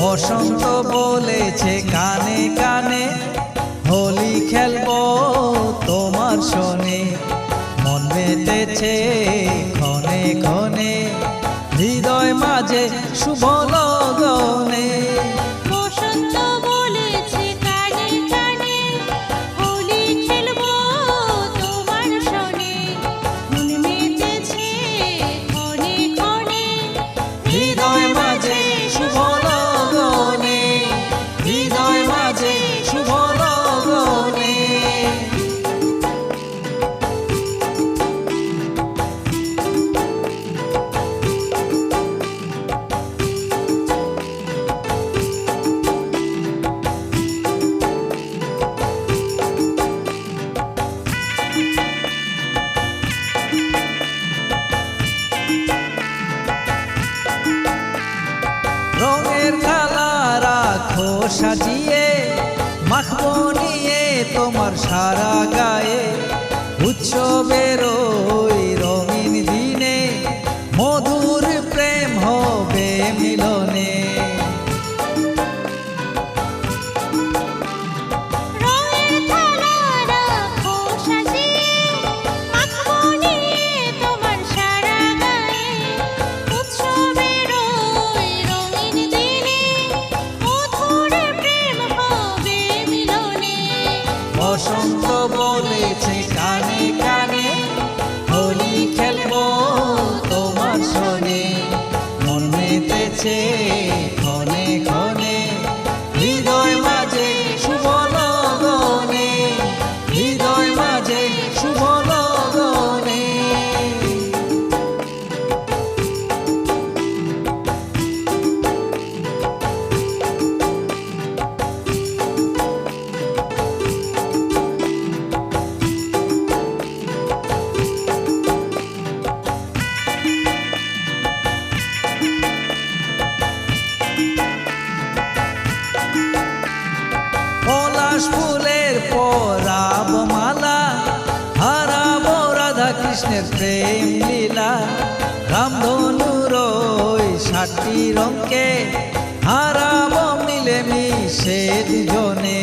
বসন্ত বলেছে কানে কানে, হোলি খেলব তোমার শোনে। মন মেতেছে ক্ষণে ক্ষণে, হৃদয় মাঝে শুভ লগনে। সাজিয়ে মাখবো নিয়ে তোমার সারা গায়ে উৎসবের শোনে মন মেতেছে। পলাশ ফুলের পরাব মালা হারাব রাধা কৃষ্ণের প্রেম লীলা। রামধনুর ওই ষাটটি রঙকে হারাব মিলে মিশে দুজনে।